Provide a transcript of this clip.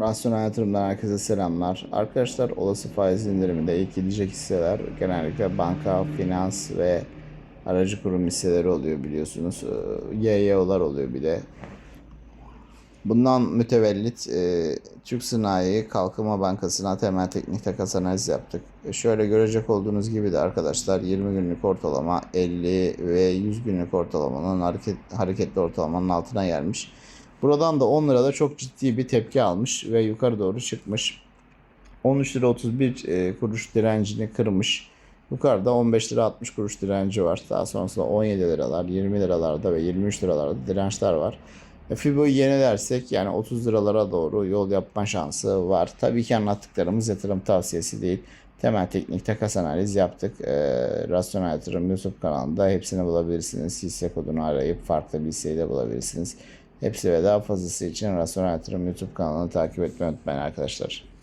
Rasyonel yatırımdan herkese selamlar. Arkadaşlar olası faiz indiriminde ilk gidecek hisseler genellikle banka, finans ve aracı kurum hisseleri oluyor biliyorsunuz. Ee, YYO'lar oluyor bir de. Bundan mütevellit e, Türk Sanayi Kalkınma Bankası'na temel teknik takas analiz yaptık. Şöyle görecek olduğunuz gibi de arkadaşlar 20 günlük ortalama 50 ve 100 günlük ortalamanın hareket, hareketli ortalamanın altına gelmiş. Buradan da 10 lirada çok ciddi bir tepki almış ve yukarı doğru çıkmış. 13 lira 31 e, kuruş direncini kırmış. Yukarıda 15 lira 60 kuruş direnci var. Daha sonrasında 17 liralar, 20 liralarda ve 23 liralarda dirençler var. E, Fibo'yu yenilersek yani 30 liralara doğru yol yapma şansı var. Tabii ki anlattıklarımız yatırım tavsiyesi değil. Temel teknik takas analiz yaptık. E, Rasyonel Yatırım YouTube kanalında hepsini bulabilirsiniz. Hisse kodunu arayıp farklı bir hisseyi de bulabilirsiniz. Hepsi ve daha fazlası için Rasyonel Yatırım YouTube kanalını takip etmeyi unutmayın arkadaşlar.